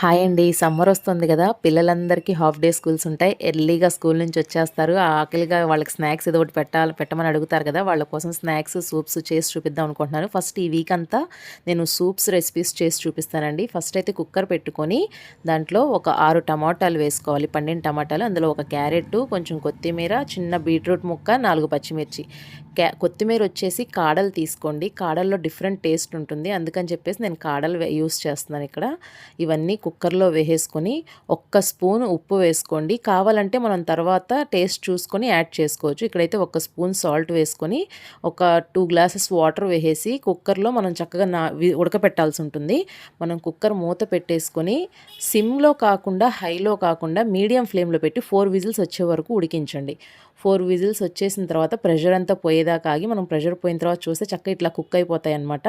Hi అండి. Summer వస్తుంది కదా. పిల్లలందరికీ హాఫ్ డే స్కూల్స్ ఉంటాయి. ఎర్లీగా స్కూల్ నుంచి వచ్చేస్తారు. ఆకలిగా వాళ్ళకి స్నాక్స్ ఏదో ఒకటి పెట్టాలి పెట్టమని అడుగుతారు కదా. వాళ్ళ కోసం స్నాక్స్ సూప్స్ చేసి చూపిద్దాం అనుకుంటున్నాను. ఫస్ట్ ఈ వీక్ అంతా నేను సూప్స్ రెసిపీస్ చేసి చూపిస్తానండి. ఫస్ట్ అయితే కుక్కర్ పెట్టుకొని దాంట్లో ఒక ఆరు టమాటాలు వేసుకోవాలి. పండిన టమాటాలు. అందులో ఒక క్యారెట్ కొంచెం కొత్తిమీర చిన్న బీట్రూట్ ముక్క నాలుగు పచ్చిమిర్చి. క్యా కొత్తిమీర వచ్చేసి కాడలు తీసుకోండి. కాడల్లో డిఫరెంట్ టేస్ట్ ఉంటుంది. అందుకని చెప్పేసి నేను కాడలు యూస్ చేస్తున్నాను ఇక్కడ. ఇవన్నీ కుక్కర్లో వేసేసుకొని ఒక్క స్పూన్ ఉప్పు వేసుకోండి. కావాలంటే మనం తర్వాత టేస్ట్ చూసుకొని యాడ్ చేసుకోవచ్చు. ఇక్కడైతే ఒక స్పూన్ సాల్ట్ వేసుకొని ఒక టూ గ్లాసెస్ వాటర్ వేసేసి కుక్కర్లో మనం చక్కగా నా ఉడకపెట్టాల్సి ఉంటుంది. మనం కుక్కర్ మూత పెట్టేసుకొని సిమ్లో కాకుండా హైలో కాకుండా మీడియం ఫ్లేమ్లో పెట్టి ఫోర్ విజిల్స్ వచ్చే వరకు ఉడికించండి. ఫోర్ విజిల్స్ వచ్చేసిన తర్వాత ప్రెషర్ అంతా పోయేదాకా ఆగి మనం ప్రెషర్ పోయిన తర్వాత చూస్తే చక్కగా ఇట్లా కుక్ అయిపోతాయి అనమాట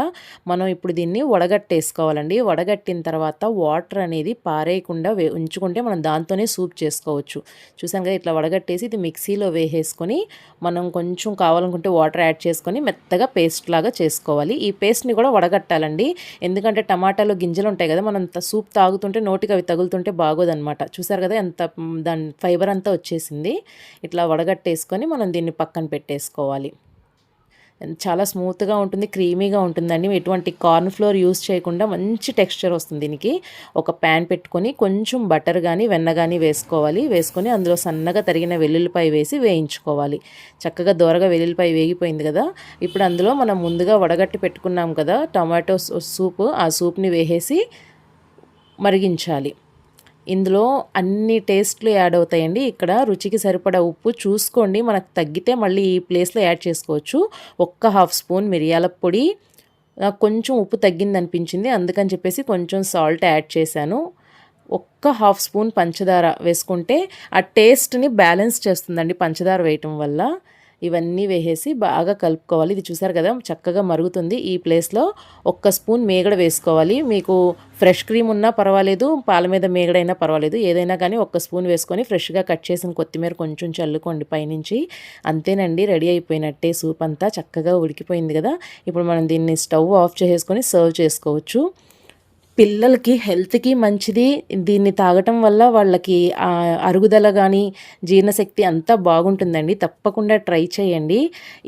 మనం ఇప్పుడు దీన్ని వడగట్టేసుకోవాలండి. వడగట్టిన తర్వాత వాటర్ అనేది పారేయకుండా వే ఉంచుకుంటే మనం దాంతోనే సూప్ చేసుకోవచ్చు. చూసాం కదా ఇట్లా వడగట్టేసి ఇది మిక్సీలో వేసేసుకొని మనం కొంచెం కావాలనుకుంటే వాటర్ యాడ్ చేసుకొని మెత్తగా పేస్ట్ లాగా చేసుకోవాలి. ఈ పేస్ట్ని కూడా వడగట్టాలండి. ఎందుకంటే టమాటాలో గింజలు ఉంటాయి కదా మనం సూప్ తాగుతుంటే నోటికి అవి తగులుతుంటే బాగోదన్నమాట. చూసారు కదా ఎంత దాని ఫైబర్ అంతా వచ్చేసింది. ఇట్లా వడగట్టి వడగట్టేసుకొని మనం దీన్ని పక్కన పెట్టేసుకోవాలి. చాలా స్మూత్గా ఉంటుంది క్రీమీగా ఉంటుందండి. ఎటువంటి కార్న్ ఫ్లోర్ యూస్ చేయకుండా మంచి టెక్స్చర్ వస్తుంది దీనికి. ఒక ప్యాన్ పెట్టుకొని కొంచెం బటర్ కానీ వెన్న కానీ వేసుకోవాలి. వేసుకొని అందులో సన్నగా తరిగిన వెల్లుల్లిపాయ వేసి వేయించుకోవాలి. చక్కగా దూరగా వెల్లుల్లిపాయ వేగిపోయింది కదా. ఇప్పుడు అందులో మనం ముందుగా వడగట్టి పెట్టుకున్నాం కదా టమాటో సూప్. ఆ సూప్ని వేసేసి మరిగించాలి. ఇందులో అన్ని టేస్ట్లు యాడ్ అవుతాయండి. ఇక్కడ రుచికి సరిపడా ఉప్పు చూసుకోండి. మనకు తగ్గితే మళ్ళీ ఈ ప్లేస్లో యాడ్ చేసుకోవచ్చు. ఒక్క హాఫ్ స్పూన్ మిరియాల పొడి. కొంచెం ఉప్పు తగ్గింది అనిపించింది అందుకని చెప్పేసి కొంచెం సాల్ట్ యాడ్ చేశాను. ఒక్క హాఫ్ స్పూన్ పంచదార వేసుకుంటే ఆ టేస్ట్ని బ్యాలెన్స్ చేస్తుందండి పంచదార వేయటం వల్ల. ఇవన్నీ వేసేసి బాగా కలుపుకోవాలి. ఇది చూసారు కదా చక్కగా మరుగుతుంది. ఈ ప్లేస్లో ఒక్క స్పూన్ మేగడ వేసుకోవాలి. మీకు ఫ్రెష్ క్రీమ్ ఉన్నా పర్వాలేదు పాల మీద మేగడైనా పర్వాలేదు. ఏదైనా కానీ ఒక్క స్పూన్ వేసుకొని ఫ్రెష్గా కట్ చేసిన కొత్తిమీర కొంచెం చల్లుకోండి పైనుంచి. అంతేనండి రెడీ అయిపోయినట్టే సూప్ అంతా చక్కగా ఉడికిపోయింది కదా. ఇప్పుడు మనం దీన్ని స్టవ్ ఆఫ్ చేసుకొని సర్వ్ చేసుకోవచ్చు. పిల్లలకి హెల్త్కి మంచిది. దీన్ని తాగటం వల్ల వాళ్ళకి అరుగుదల కానీ జీర్ణశక్తి అంతా బాగుంటుందండి. తప్పకుండా ట్రై చేయండి.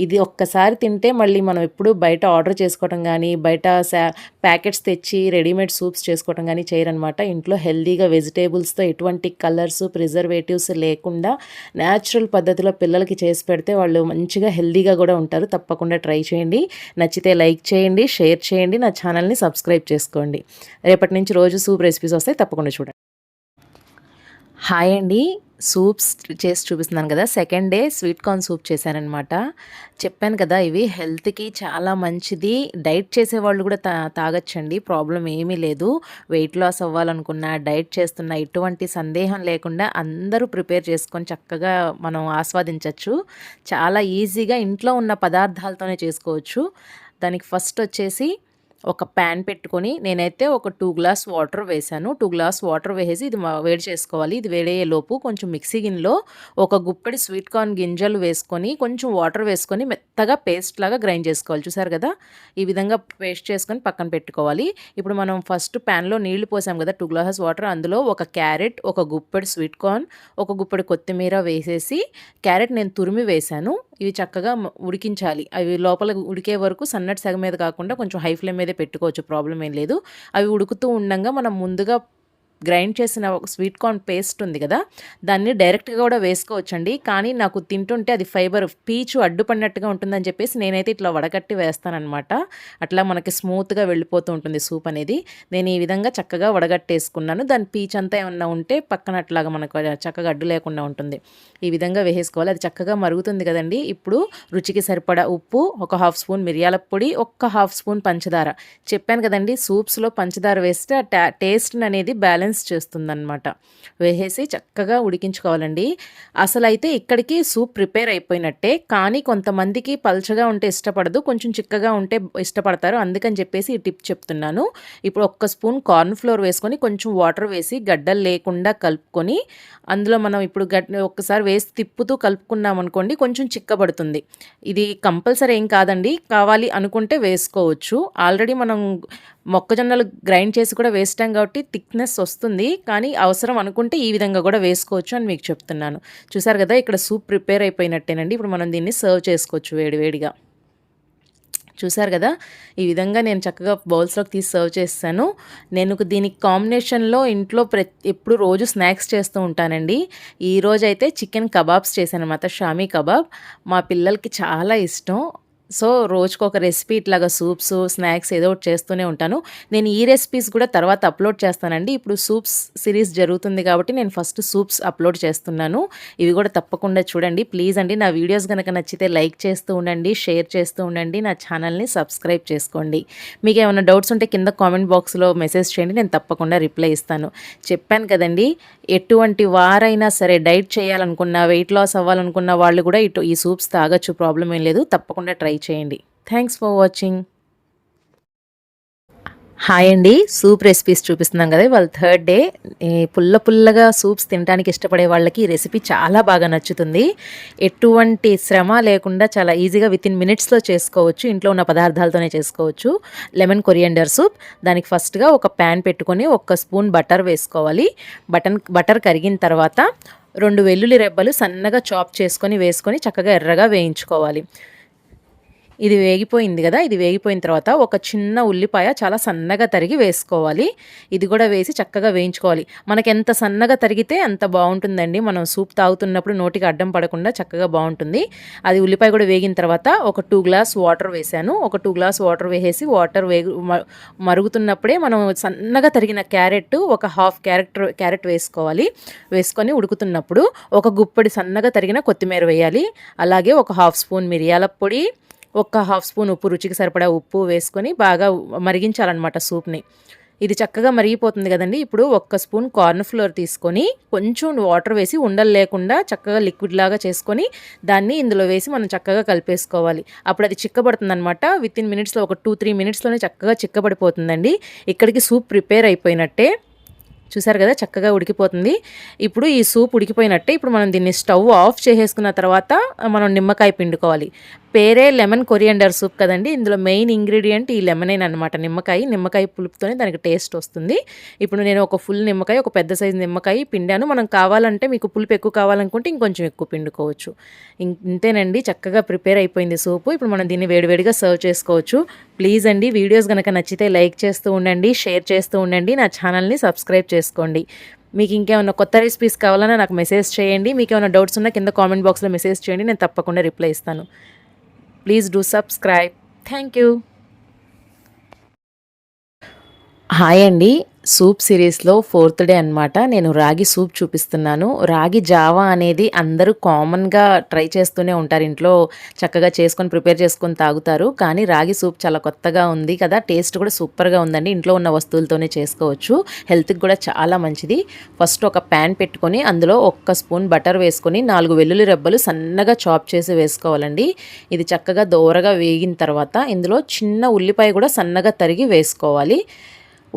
ఇది ఒక్కసారి తింటే మళ్ళీ మనం ఎప్పుడు బయట ఆర్డర్ చేసుకోవటం కానీ బయట ప్యాకెట్స్ తెచ్చి రెడీమేడ్ సూప్స్ చేసుకోవటం కానీ చేయరనమాట. ఇంట్లో హెల్దీగా వెజిటేబుల్స్తో ఎటువంటి కలర్స్ ప్రిజర్వేటివ్స్ లేకుండా న్యాచురల్ పద్ధతిలో పిల్లలకి చేసి పెడితే వాళ్ళు మంచిగా హెల్దీగా కూడా ఉంటారు. తప్పకుండా ట్రై చేయండి. నచ్చితే లైక్ చేయండి షేర్ చేయండి. నా ఛానల్ని సబ్స్క్రైబ్ చేసుకోండి. రేపటి నుంచి రోజు సూప్ రెసిపీస్ వస్తాయి తప్పకుండా చూడండి. హాయ్ అండి. సూప్స్ చేసి చూపిస్తున్నాను కదా. Second day sweet corn soup చేశానమాట చెప్పాను కదా ఇవి హెల్త్కి చాలా మంచిది. డైట్ చేసే వాళ్ళు కూడా తా తాగొచ్చండి. ప్రాబ్లం ఏమీ లేదు. వెయిట్ లాస్ అవ్వాలనుకున్నా డైట్ చేస్తున్నా ఎటువంటి సందేహం లేకుండా అందరూ ప్రిపేర్ చేసుకొని చక్కగా మనం ఆస్వాదించవచ్చు చాలా ఈజీగా ఇంట్లో ఉన్న పదార్థాలతోనే చేసుకోవచ్చు. దానికి ఫస్ట్ వచ్చేసి ఒక ప్యాన్ పెట్టుకొని నేనైతే ఒక టూ గ్లాస్ వాటర్ వేసాను టూ గ్లాస్ వాటర్ వేసేసి ఇది వేడి చేసుకోవాలి. ఇది వేడయ్యేలోపు కొంచెం మిక్సీ గిన్నెలో ఒక గుప్పెడి స్వీట్ కార్న్ గింజలు వేసుకొని కొంచెం వాటర్ వేసుకొని మెత్తగా పేస్ట్ లాగా గ్రైండ్ చేసుకోవాలి. చూసారు కదా? ఈ విధంగా పేస్ట్ చేసుకొని పక్కన పెట్టుకోవాలి. ఇప్పుడు మనం ఫస్ట్ ప్యాన్లో నీళ్ళు పోసాం కదా టూ గ్లాసెస్ వాటర్ అందులో ఒక క్యారెట్ ఒక గుప్పెడు స్వీట్ కార్న్ ఒక గుప్పడి కొత్తిమీర వేసేసి క్యారెట్ నేను తురిమి వేశాను. ఇవి చక్కగా ఉడికించాలి. అవి లోపల ఉడికే వరకు సన్నటి సగం మీద కాకుండా కొంచెం హై ఫ్లేమ్ మీదే పెట్టుకోవచ్చు. ప్రాబ్లం ఏం లేదు. అవి ఉడుకుతూ ఉండగా మనం ముందుగా గ్రైండ్ చేసిన ఒక స్వీట్ కార్న్ పేస్ట్ ఉంది కదా దాన్ని డైరెక్ట్గా కూడా వేసుకోవచ్చండి. కానీ నాకు తింటుంటే అది ఫైబర్ పీచు అడ్డుపడినట్టుగా ఉంటుందని చెప్పేసి నేనైతే ఇట్లా వడకట్టి వేస్తానమాట అట్లా మనకి స్మూత్గా వెళ్ళిపోతూ ఉంటుంది సూప్ అనేది. నేను ఈ విధంగా చక్కగా వడగట్టేసుకున్నాను. దాని పీచ్ అంతా ఏమన్నా ఉంటే పక్కన అట్లాగా మనకు చక్కగా అడ్డు లేకుండా ఉంటుంది. ఈ విధంగా వేసేసుకోవాలి. అది చక్కగా మరుగుతుంది కదండి. ఇప్పుడు రుచికి సరిపడా ఉప్పు ఒక హాఫ్ స్పూన్ మిరియాల పొడి ఒక్క హాఫ్ స్పూన్ పంచదార. చెప్పాను కదండి సూప్స్లో పంచదార వేస్తే ఆ టేస్ట్ అనేది బ్యాలెన్స్ బ్యాలెన్స్ చేస్తుందన్నమాట. వేసేసి చక్కగా ఉడికించుకోవాలండి. అసలు అయితే ఇక్కడికి సూప్ ప్రిపేర్ అయిపోయినట్టే కానీ కొంతమందికి పల్చగా ఉంటే ఇష్టపడదు కొంచెం చిక్కగా ఉంటే ఇష్టపడతారు. అందుకని చెప్పేసి ఈ టిప్ చెప్తున్నాను. ఇప్పుడు ఒక్క స్పూన్ కార్న్ ఫ్లోర్ వేసుకొని కొంచెం వాటర్ వేసి గడ్డలు లేకుండా కలుపుకొని అందులో మనం ఇప్పుడు గడ్ ఒక్కసారి వేసి తిప్పుతూ కలుపుకున్నాం అనుకోండి కొంచెం చిక్కబడుతుంది. ఇది కంపల్సరీ ఏం కాదండి కావాలి అనుకుంటే వేసుకోవచ్చు. ఆల్రెడీ మనం మొక్కజొన్నలు గ్రైండ్ చేసి కూడా వేస్తాం కాబట్టి థిక్నెస్ వస్తుంది. కానీ అవసరం అనుకుంటే ఈ విధంగా కూడా వేసుకోవచ్చు అని మీకు చెప్తున్నాను. చూసారు కదా ఇక్కడ సూప్ ప్రిపేర్ అయిపోయినట్టేనండి. ఇప్పుడు మనం దీన్ని సర్వ్ చేసుకోవచ్చు వేడివేడిగా చూసారు కదా ఈ విధంగా నేను చక్కగా బౌల్స్లోకి తీసి సర్వ్ చేస్తాను. నేను దీనికి కాంబినేషన్లో ఇంట్లో ప్రతి ఎప్పుడు రోజు స్నాక్స్ చేస్తూ ఉంటానండి. ఈరోజు అయితే చికెన్ కబాబ్స్ చేశాను అనమాట షామీ కబాబ్. మా పిల్లలకి చాలా ఇష్టం. సో రోజుకు ఒక రెసిపీ ఇట్లాగా సూప్స్ స్నాక్స్ ఏదో ఒకటి చేస్తూనే ఉంటాను. నేను ఈ రెసిపీస్ కూడా తర్వాత అప్లోడ్ చేస్తానండి. ఇప్పుడు సూప్స్ సిరీస్ జరుగుతుంది కాబట్టి నేను ఫస్ట్ సూప్స్ అప్లోడ్ చేస్తున్నాను. ఇవి కూడా తప్పకుండా చూడండి. ప్లీజ్ అండి నా వీడియోస్ కనుక నచ్చితే లైక్ చేస్తూ ఉండండి షేర్ చేస్తూ ఉండండి నా ఛానల్ని సబ్స్క్రైబ్ చేసుకోండి. మీకు ఏమైనా డౌట్స్ ఉంటే కింద కామెంట్ బాక్స్లో మెసేజ్ చేయండి నేను తప్పకుండా రిప్లై ఇస్తాను. చెప్పాను కదండి ఎటువంటి వారైనా సరే డైట్ చేయాలనుకున్నా వెయిట్ లాస్ అవ్వాలనుకున్న వాళ్ళు కూడా ఇటు ఈ సూప్స్ తాగొచ్చు ప్రాబ్లం ఏం లేదు. తప్పకుండా ట్రై చేయండి. థ్యాంక్స్ ఫర్ వాచింగ్ హాయ్ అండి సూప్ రెసిపీస్ చూపిస్తున్నాం కదా వాళ్ళ థర్డ్ డే పుల్ల పుల్లగా సూప్స్ తినడానికి ఇష్టపడే వాళ్ళకి ఈ రెసిపీ చాలా బాగా నచ్చుతుంది. ఎటువంటి శ్రమ లేకుండా చాలా ఈజీగా విత్ ఇన్ మినిట్స్లో చేసుకోవచ్చు. ఇంట్లో ఉన్న పదార్థాలతోనే చేసుకోవచ్చు. లెమన్ కొరియండర్ సూప్ దానికి ఫస్ట్గా ఒక ప్యాన్ పెట్టుకొని ఒక స్పూన్ బటర్ వేసుకోవాలి. బటన్ బటర్ కరిగిన తర్వాత రెండు వెల్లుల్లి రెబ్బలు సన్నగా చాప్ చేసుకొని వేసుకొని చక్కగా ఎర్రగా వేయించుకోవాలి. ఇది వేగిపోయింది కదా ఇది వేగిపోయిన తర్వాత ఒక చిన్న ఉల్లిపాయ చాలా సన్నగా తరిగి వేసుకోవాలి. ఇది కూడా వేసి చక్కగా వేయించుకోవాలి. మనకి ఎంత సన్నగా తరిగితే అంత బాగుంటుందండి. మనం సూప్ తాగుతున్నప్పుడు నోటికి అడ్డం పడకుండా చక్కగా బాగుంటుంది. అది ఉల్లిపాయ కూడా వేగిన తర్వాత ఒక టూ గ్లాస్ వాటర్ వేసాను ఒక టూ గ్లాస్ వాటర్ వేసేసి వాటర్ వేగు మరుగుతున్నప్పుడే మనం సన్నగా తరిగిన క్యారెట్ ఒక హాఫ్ క్యారెట్ క్యారెట్ వేసుకోవాలి. వేసుకొని ఉడుకుతున్నప్పుడు ఒక గుప్పడి సన్నగా తరిగిన కొత్తిమీర వేయాలి. అలాగే ఒక హాఫ్ స్పూన్ మిరియాల పొడి ఒక హాఫ్ స్పూన్ ఉప్పు రుచికి సరిపడా ఉప్పు వేసుకొని బాగా మరిగించాలన్నమాట సూప్ని. ఇది చక్కగా మరిగిపోతుంది కదండి. ఇప్పుడు ఒక్క స్పూన్ కార్న్ ఫ్లోర్ తీసుకొని కొంచెం వాటర్ వేసి ఉండలు లేకుండా చక్కగా లిక్విడ్ లాగా చేసుకొని దాన్ని ఇందులో వేసి మనం చక్కగా కలిపేసుకోవాలి. అప్పుడు అది చిక్కబడుతుంది అనమాట విత్ ఇన్ మినిట్స్లో ఒక టూ త్రీ మినిట్స్లోనే చక్కగా చిక్కబడిపోతుందండి. ఇక్కడికి సూప్ ప్రిపేర్ అయిపోయినట్టే. చూసారు కదా చక్కగా ఉడికిపోతుంది. ఇప్పుడు ఈ సూప్ ఉడికిపోయినట్టే ఇప్పుడు మనం దీన్ని స్టవ్ ఆఫ్ చేసేసుకున్న తర్వాత మనం నిమ్మకాయ పిండుకోవాలి. పేరే లెమన్ కొరియండర్ సూప్ కదండి. ఇందులో మెయిన్ ఇంగ్రీడియంట్ ఈ లెమనేన్ అనమాట నిమ్మకాయ నిమ్మకాయ పులుపుతోనే దానికి టేస్ట్ వస్తుంది. ఇప్పుడు నేను ఒక ఫుల్ నిమ్మకాయ ఒక పెద్ద సైజు నిమ్మకాయ పిండాను. మనం కావాలంటే మీకు పులుపు ఎక్కువ కావాలనుకుంటే ఇంకొంచెం ఎక్కువ పిండుకోవచ్చు. ఇంతేనండి. చక్కగా ప్రిపేర్ అయిపోయింది సూపు. ఇప్పుడు మనం దీన్ని వేడివేడిగా సర్వ్ చేసుకోవచ్చు. ప్లీజ్ అండి వీడియోస్ కనుక నచ్చితే లైక్ చేస్తూ ఉండండి షేర్ చేస్తూ ఉండండి నా ఛానల్ని సబ్స్క్రైబ్ చేసుకోండి. మీకు ఇంకేమైనా కొత్త రెసిపీస్ కావాలన్నా నాకు మెసేజ్ చేయండి. మీకు ఏమైనా డౌట్స్ ఉన్నా కింద కామెంట్ బాక్స్లో మెసేజ్ చేయండి. నేను తప్పకుండా రిప్లై ఇస్తాను. Please do subscribe thank you hi అండి. సూప్ సిరీస్లో ఫోర్త్ డే అనమాట నేను రాగి సూప్ చూపిస్తున్నాను. రాగి జావా అనేది అందరూ కామన్గా ట్రై చేస్తూనే ఉంటారు. ఇంట్లో చక్కగా చేసుకొని ప్రిపేర్ చేసుకొని తాగుతారు. కానీ రాగి సూప్ చాలా కొత్తగా ఉంది కదా. టేస్ట్ కూడా సూపర్గా ఉందండి. ఇంట్లో ఉన్న వస్తువులతోనే చేసుకోవచ్చు. హెల్త్కి కూడా చాలా మంచిది. ఫస్ట్ ఒక ప్యాన్ పెట్టుకొని అందులో ఒక్క స్పూన్ బటర్ వేసుకొని నాలుగు వెల్లుల్లి రెబ్బలు సన్నగా చాప్ చేసి వేసుకోవాలండి. ఇది చక్కగా దోరగా వేగిన తర్వాత ఇందులో చిన్న ఉల్లిపాయ కూడా సన్నగా తరిగి వేసుకోవాలి.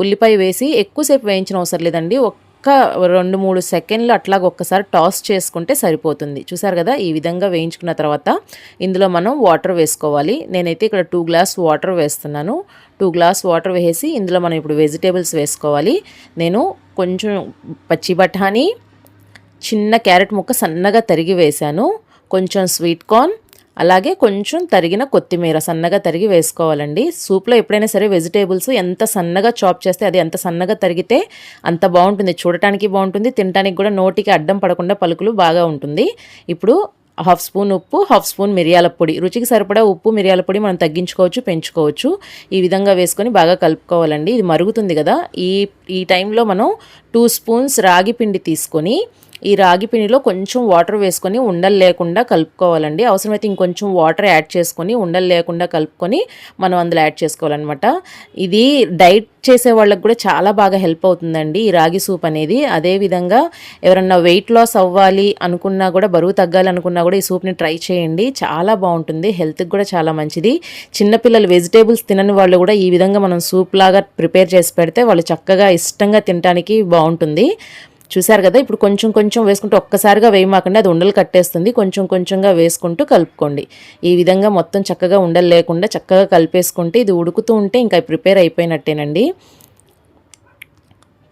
ఉల్లిపాయ వేసి ఎక్కువసేపు వేయించిన అవసరం లేదండి. ఒక్క రెండు మూడు సెకండ్లు అట్లాగ ఒక్కసారి టాస్ చేసుకుంటే సరిపోతుంది. చూసారు కదా ఈ విధంగా వేయించుకున్న తర్వాత ఇందులో మనం వాటర్ వేసుకోవాలి. నేనైతే ఇక్కడ టూ గ్లాస్ వాటర్ వేస్తున్నాను. టూ గ్లాస్ వాటర్ వేసి ఇందులో మనం ఇప్పుడు వెజిటేబుల్స్ వేసుకోవాలి. నేను కొంచెం పచ్చి బఠానీ చిన్న క్యారెట్ ముక్క సన్నగా తరిగి వేశాను. కొంచెం స్వీట్ కార్న్ అలాగే కొంచెం తరిగిన కొత్తిమీర సన్నగా తరిగి వేసుకోవాలండి. సూప్లో ఎప్పుడైనా సరే వెజిటేబుల్స్ ఎంత సన్నగా చాప్ చేస్తే అది ఎంత సన్నగా తరిగితే అంత బాగుంటుంది. చూడటానికి బాగుంటుంది. తినడానికి కూడా నోటికి అడ్డం పడకుండా పలుకులు బాగా ఉంటుంది. ఇప్పుడు హాఫ్ స్పూన్ ఉప్పు హాఫ్ స్పూన్ మిరియాల పొడి. రుచికి సరిపడా ఉప్పు మిరియాల పొడి మనం తగ్గించుకోవచ్చు పెంచుకోవచ్చు. ఈ విధంగా వేసుకొని బాగా కలుపుకోవాలండి. ఇది మరుగుతుంది కదా. ఈ ఈ టైంలో మనం టూ స్పూన్స్ రాగి పిండి తీసుకొని ఈ రాగి పిండిలో కొంచెం వాటర్ వేసుకొని ఉండలు లేకుండా కలుపుకోవాలండి. అవసరమైతే ఇంకొంచెం వాటర్ యాడ్ చేసుకొని ఉండలు లేకుండా కలుపుకొని మనం అందులో యాడ్ చేసుకోవాలన్నమాట. ఇది డైట్ చేసే వాళ్ళకి కూడా చాలా బాగా హెల్ప్ అవుతుందండి ఈ రాగి సూప్ అనేది. అదేవిధంగా ఎవరన్నా వెయిట్ లాస్ అవ్వాలి అనుకున్నా కూడా బరువు తగ్గాలి అనుకున్నా కూడా ఈ సూప్ని ట్రై చేయండి. చాలా బాగుంటుంది హెల్త్కి కూడా చాలా మంచిది. చిన్నపిల్లలు వెజిటేబుల్స్ తినని వాళ్ళు కూడా ఈ విధంగా మనం సూప్ లాగా ప్రిపేర్ చేసి పెడితే వాళ్ళు చక్కగా ఇష్టంగా తినడానికి బాగుంటుంది. చూసారు కదా? ఇప్పుడు కొంచెం కొంచెం వేసుకుంటూ ఒక్కసారిగా వేయమాకండి. అది ఉండలు కట్టేస్తుంది. కొంచెం కొంచెంగా వేసుకుంటూ కలుపుకోండి. ఈ విధంగా మొత్తం చక్కగా ఉండలు లేకుండా చక్కగా కలిపేసుకుంటే ఇది ఉడుకుతూ ఉంటే ఇంకా ప్రిపేర్ అయిపోయినట్టేనండి.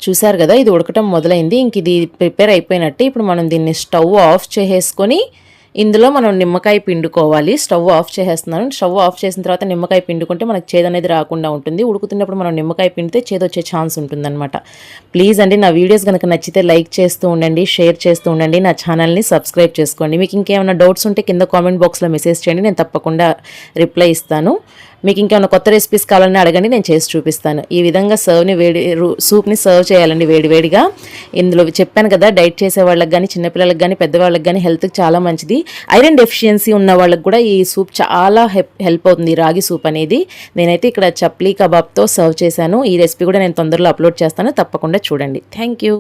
చూసారు కదా? ఇది ఉడకటం మొదలైంది. ఇంక ఇది ప్రిపేర్ అయిపోయినట్టే. ఇప్పుడు మనం దీన్ని స్టవ్ ఆఫ్ చేసేసుకొని ఇందులో మనం నిమ్మకాయ పిండుకోవాలి. స్టవ్ ఆఫ్ చేసేస్తున్నాను. స్టవ్ ఆఫ్ చేసిన తర్వాత నిమ్మకాయ పిండుకుంటే మనకు చేదు అనేది రాకుండా ఉంటుంది. ఉడుకుతున్నప్పుడు మనం నిమ్మకాయ పిండితే చేదు వచ్చే ఛాన్స్ ఉంటుందన్నమాట. ప్లీజ్ అండి నా వీడియోస్ కనుక నచ్చితే లైక్ చేస్తూ ఉండండి షేర్ చేస్తూ ఉండండి నా ఛానల్ని సబ్స్క్రైబ్ చేసుకోండి. మీకు ఇంకేమైనా డౌట్స్ ఉంటే కింద కామెంట్ బాక్స్లో మెసేజ్ చేయండి. నేను తప్పకుండా రిప్లై ఇస్తాను. మీకు ఇంకేమైనా కొత్త రెసిపీస్ కావాలని అడగండి నేను చేసి చూపిస్తాను. ఈ విధంగా సర్వ్ని వేడి సూప్ని సర్వ్ చేయాలండి వేడివేడిగా. ఇందులో చెప్పాను కదా డైట్ చేసే వాళ్ళకి కానీ చిన్నపిల్లలకి కానీ పెద్దవాళ్ళకి కానీ హెల్త్కి చాలా మంచిది. ఐరన్ డెఫిషియన్సీ ఉన్న వాళ్ళకి కూడా ఈ సూప్ చాలా హెల్ప్ అవుతుంది రాగి సూప్ అనేది. నేనైతే ఇక్కడ చప్లీ కబాబ్తో సర్వ్ చేశాను. ఈ రెసిపీ కూడా నేను తొందరలో అప్లోడ్ చేస్తాను. తప్పకుండా చూడండి. థ్యాంక్ యూ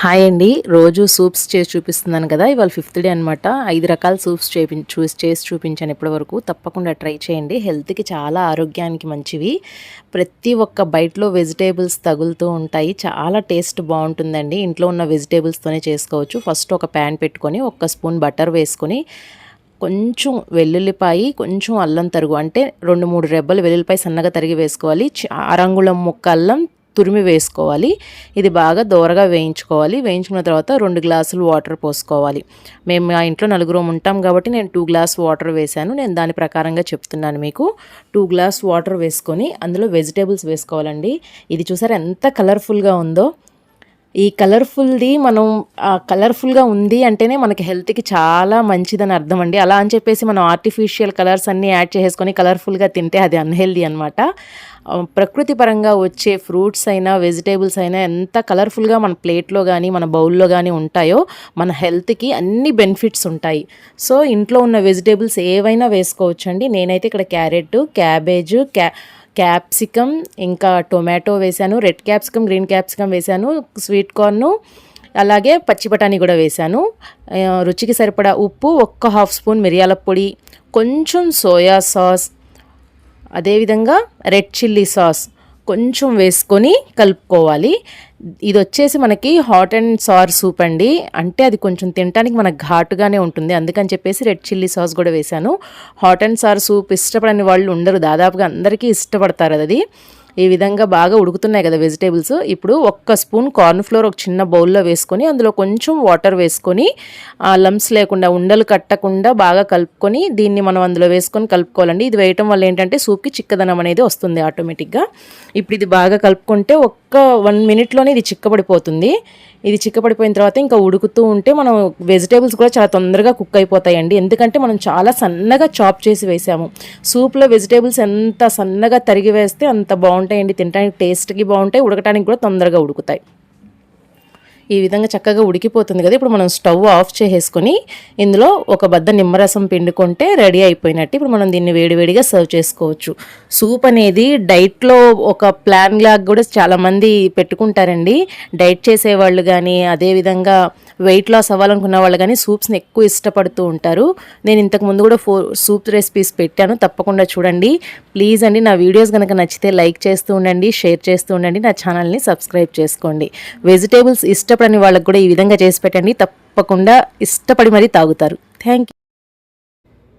హాయ్ అండి. రోజు సూప్స్ చేసి చూపిస్తున్నాను కదా ఇవాళ ఫిఫ్త్ డే అనమాట ఐదు రకాల సూప్స్ చేపి చూసి చేసి చూపించాను ఇప్పటివరకు తప్పకుండా ట్రై చేయండి. హెల్త్కి చాలా ఆరోగ్యానికి మంచివి. ప్రతి ఒక్క బయటలో వెజిటేబుల్స్ తగులుతూ ఉంటాయి. చాలా టేస్ట్ బాగుంటుందండి. ఇంట్లో ఉన్న వెజిటేబుల్స్తోనే చేసుకోవచ్చు. ఫస్ట్ ఒక ప్యాన్ పెట్టుకొని ఒక స్పూన్ బటర్ వేసుకొని కొంచెం వెల్లుల్లిపాయి కొంచెం అల్లం తరుగు అంటే రెండు మూడు రెబ్బలు వెల్లుల్లిపాయ సన్నగా తరిగి వేసుకోవాలి. అరంగుళం ముక్క అల్లం తురిమి వేసుకోవాలి. ఇది బాగా దోరగా వేయించుకోవాలి. వేయించుకున్న తర్వాత రెండు గ్లాసులు వాటర్ పోసుకోవాలి. మేము మా ఇంట్లో నలుగురు ఉంటాం కాబట్టి నేను టూ గ్లాస్ వాటర్ వేశాను. నేను దాని ప్రకారంగా చెప్తున్నాను మీకు. టూ గ్లాస్ వాటర్ వేసుకొని అందులో వెజిటేబుల్స్ వేసుకోవాలండి. ఇది చూసారు ఎంత కలర్ఫుల్గా ఉందో. ఈ కలర్ఫుల్ది మనం కలర్ఫుల్గా ఉంది అంటేనే మనకి హెల్త్కి చాలా మంచిదని అర్థం అండి అలా అని చెప్పేసి మనం ఆర్టిఫిషియల్ కలర్స్ అన్నీ యాడ్ చేసుకొని కలర్ఫుల్గా తింటే అది అన్హెల్దీ అనమాట ప్రకృతి పరంగా వచ్చే ఫ్రూట్స్ అయినా వెజిటేబుల్స్ అయినా ఎంత కలర్ఫుల్గా మన ప్లేట్లో కానీ మన బౌల్లో కానీ ఉంటాయో మన హెల్త్కి అన్ని బెనిఫిట్స్ ఉంటాయి. సో ఇంట్లో ఉన్న వెజిటేబుల్స్ ఏవైనా వేసుకోవచ్చండి. నేనైతే ఇక్కడ క్యారెట్ క్యాబేజ్ క్యా క్యాప్సికమ్ ఇంకా టొమాటో వేశాను రెడ్ క్యాప్సికమ్ గ్రీన్ క్యాప్సికమ్ వేశాను స్వీట్ కార్ను అలాగే పచ్చి బఠానీ కూడా వేశాను. రుచికి సరిపడా ఉప్పు ఒక్క హాఫ్ స్పూన్ మిరియాల పొడి కొంచెం సోయా సాస్ అదేవిధంగా రెడ్ చిల్లీ సాస్ కొంచెం వేసుకొని కలుపుకోవాలి. ఇది వచ్చేసి మనకి హాట్ అండ్ సార్ సూప్ అండి. అంటే అది కొంచెం తినడానికి మనకు ఘాటుగానే ఉంటుంది. అందుకని చెప్పేసి రెడ్ చిల్లీ సాస్ కూడా వేశాను. హాట్ అండ్ సార్ సూప్ ఇష్టపడని వాళ్ళు ఉండరు. దాదాపుగా అందరికీ ఇష్టపడతారు అది. ఈ విధంగా బాగా ఉడుకుతున్నాయి కదా వెజిటేబుల్స్ ఇప్పుడు ఒక్క స్పూన్ కార్న్ ఫ్లోర్ ఒక చిన్న బౌల్లో వేసుకొని అందులో కొంచెం వాటర్ వేసుకొని లమ్స్ లేకుండా ఉండలు కట్టకుండా బాగా కలుపుకొని దీన్ని మనం అందులో వేసుకొని కలుపుకోవాలండి. ఇది వేయటం వల్ల ఏంటంటే సూప్కి చిక్కదనం అనేది వస్తుంది ఆటోమేటిక్గా ఇప్పుడు ఇది బాగా కలుపుకుంటే ఒక్క వన్ మినిట్లోనే ఇది చిక్కబడిపోతుంది. ఇది చిక్కపడిపోయిన తర్వాత ఇంకా ఉడుకుతూ ఉంటే మనం వెజిటేబుల్స్ కూడా చాలా తొందరగా కుక్ అయిపోతాయండి. ఎందుకంటే మనం చాలా సన్నగా చాప్ చేసి వేసాము. సూప్లో వెజిటేబుల్స్ ఎంత సన్నగా తరిగి వేస్తే అంత బాగుంటాయండి. తినడానికి టేస్ట్కి బాగుంటాయి. ఉడకడానికి కూడా తొందరగా ఉడుకుతాయి. ఈ విధంగా చక్కగా ఉడికిపోతుంది కదా. ఇప్పుడు మనం స్టవ్ ఆఫ్ చేసేసుకొని ఇందులో ఒక బద్ద నిమ్మరసం పిండుకుంటే రెడీ అయిపోయినట్టు ఇప్పుడు మనం దీన్ని వేడివేడిగా సర్వ్ చేసుకోవచ్చు. సూప్ అనేది డైట్లో ఒక ప్లాన్ లాగా కూడా చాలామంది పెట్టుకుంటారండి. డైట్ చేసేవాళ్ళు కానీ అదేవిధంగా వెయిట్ లాస్ అవ్వాలనుకున్న వాళ్ళు కానీ సూప్స్ని ఎక్కువ ఇష్టపడుతూ ఉంటారు. నేను ఇంతకు ముందు కూడా ఫోర్ సూప్ రెసిపీస్ పెట్టాను. తప్పకుండా చూడండి. ప్లీజ్ అండి నా వీడియోస్ కనుక నచ్చితే లైక్ చేస్తూ ఉండండి షేర్ చేస్తూ ఉండండి నా ఛానల్ని సబ్స్క్రైబ్ చేసుకోండి. వెజిటేబుల్స్ ఇష్టపడని వాళ్ళకి కూడా ఈ విధంగా చేసి పెట్టండి. తప్పకుండా ఇష్టపడి మరీ తాగుతారు. థ్యాంక్ యూ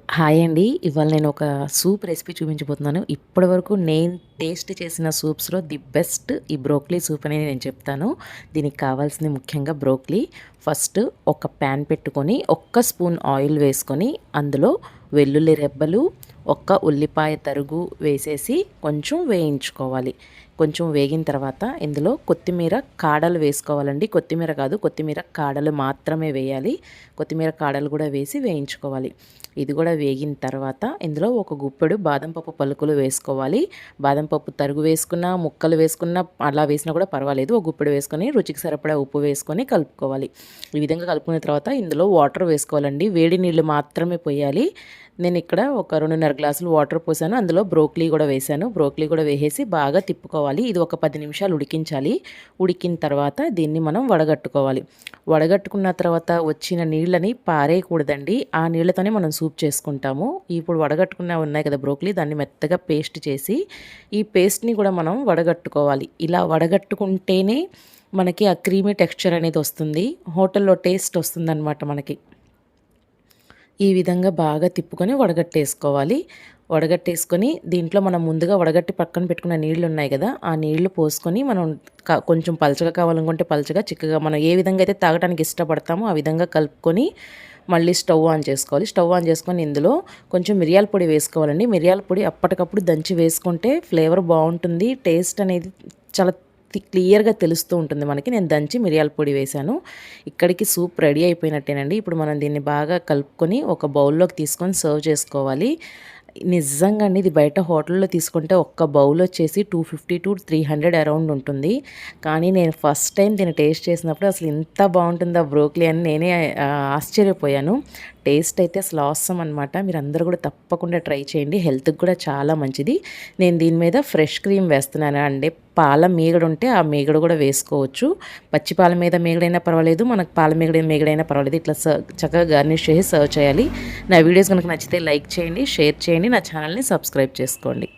హాయ్ అండి. ఇవాళ నేను ఒక సూప్ రెసిపీ చూపించబోతున్నాను. ఇప్పటివరకు నేను టేస్ట్ చేసిన సూప్స్లో ది బెస్ట్ ఈ బ్రోక్లీ సూప్ అనేది నేను చెప్తాను. దీనికి కావాల్సింది ముఖ్యంగా బ్రోక్లీ ఫస్ట్ ఒక ప్యాన్ పెట్టుకొని ఒక్క స్పూన్ ఆయిల్ వేసుకొని అందులో వెల్లుల్లి రెబ్బలు ఒక్క ఉల్లిపాయ తరుగు వేసేసి కొంచెం వేయించుకోవాలి. కొంచెం వేగిన తర్వాత ఇందులో కొత్తిమీర కాడలు వేసుకోవాలండి. కొత్తిమీర కాదు కొత్తిమీర కాడలు మాత్రమే వేయాలి. కొత్తిమీర కాడలు కూడా వేసి వేయించుకోవాలి. ఇది కూడా వేగిన తర్వాత ఇందులో ఒక గుప్పెడు బాదం పప్పు పలుకులు వేసుకోవాలి. బాదం పప్పు తరుగు వేసుకున్నా ముక్కలు వేసుకున్నా అలా వేసినా కూడా పర్వాలేదు. ఒక గుప్పెడు వేసుకొని రుచికి సరిపడా ఉప్పు వేసుకొని కలుపుకోవాలి. ఈ విధంగా కలుపుకున్న తర్వాత ఇందులో వాటర్ వేసుకోవాలండి. వేడి నీళ్ళు మాత్రమే పోయాలి. నేను ఇక్కడ ఒక రెండున్నర గ్లాసులు వాటర్ పోసాను. అందులో బ్రోక్లీ కూడా వేసాను. బ్రోక్లీ కూడా వేసేసి బాగా తిప్పుకోవాలి. ఇది ఒక పది నిమిషాలు ఉడికించాలి. ఉడికిన తర్వాత దీన్ని మనం వడగట్టుకోవాలి. వడగట్టుకున్న తర్వాత వచ్చిన నీళ్ళని పారేయకూడదండి. ఆ నీళ్ళతోనే మనం సూప్ చేసుకుంటాము. ఇప్పుడు వడగట్టుకున్న ఉన్నాయి కదా బ్రోక్లీ దాన్ని మెత్తగా పేస్ట్ చేసి ఈ పేస్ట్ని కూడా మనం వడగట్టుకోవాలి. ఇలా వడగట్టుకుంటేనే మనకి ఆ క్రీమీ టెక్స్చర్ అనేది వస్తుంది. హోటల్లో టేస్ట్ వస్తుందన్నమాట మనకి. ఈ విధంగా బాగా తిప్పుకొని వడగట్టేసుకోవాలి. వడగట్టేసుకొని దీంట్లో మనం ముందుగా వడగట్టి పక్కన పెట్టుకున్న నీళ్ళు ఉన్నాయి కదా ఆ నీళ్ళు పోసుకొని మనం కొంచెం పలచగా కావాలనుకుంటే పలచగా చిక్కగా మనం ఏ విధంగా అయితే తాగడానికి ఇష్టపడతామో ఆ విధంగా కలుపుకొని మళ్ళీ స్టవ్ ఆన్ చేసుకోవాలి. స్టవ్ ఆన్ చేసుకొని ఇందులో కొంచెం మిరియాల పొడి వేసుకోవాలండి. మిరియాల పొడి అప్పటికప్పుడు దంచి వేసుకుంటే ఫ్లేవర్ బాగుంటుంది. టేస్ట్ అనేది చాలా క్లియర్గా తెలుస్తూ ఉంటుంది మనకి. నేను దంచి మిరియాల పొడి వేశాను. ఇక్కడికి సూప్ రెడీ అయిపోయినట్టేనండి. ఇప్పుడు మనం దీన్ని బాగా కలుపుకొని ఒక బౌల్లోకి తీసుకొని సర్వ్ చేసుకోవాలి. నిజంగా అండి ఇది బయట హోటల్లో తీసుకుంటే ఒక్క బౌల్ వచ్చేసి two fifty to three hundred around ఉంటుంది. కానీ నేను ఫస్ట్ టైం దీన్ని టేస్ట్ చేసినప్పుడు అసలు ఇంత బాగుంటుందా బ్రోక్లీ అని నేనే ఆశ్చర్యపోయాను. టేస్ట్ అయితే అసలు అవసరం అనమాట మీరు అందరూ కూడా తప్పకుండా ట్రై చేయండి. హెల్త్కి కూడా చాలా మంచిది. నేను దీని మీద ఫ్రెష్ క్రీమ్ వేస్తున్నాను. అండి పాల మీగడ ఉంటే ఆ మీగడ కూడా వేసుకోవచ్చు. పచ్చి పాల మీద మీగడైనా పర్వాలేదు. మనకు పాల మీగడ మీగడైనా పర్వాలేదు. ఇట్లా చక్కగా గార్నిష్ చేసి సర్వ్ చేయాలి. నా వీడియోస్ కనుక నచ్చితే లైక్ చేయండి షేర్ చేయండి. నా ఛానల్ని సబ్స్క్రైబ్ చేసుకోండి.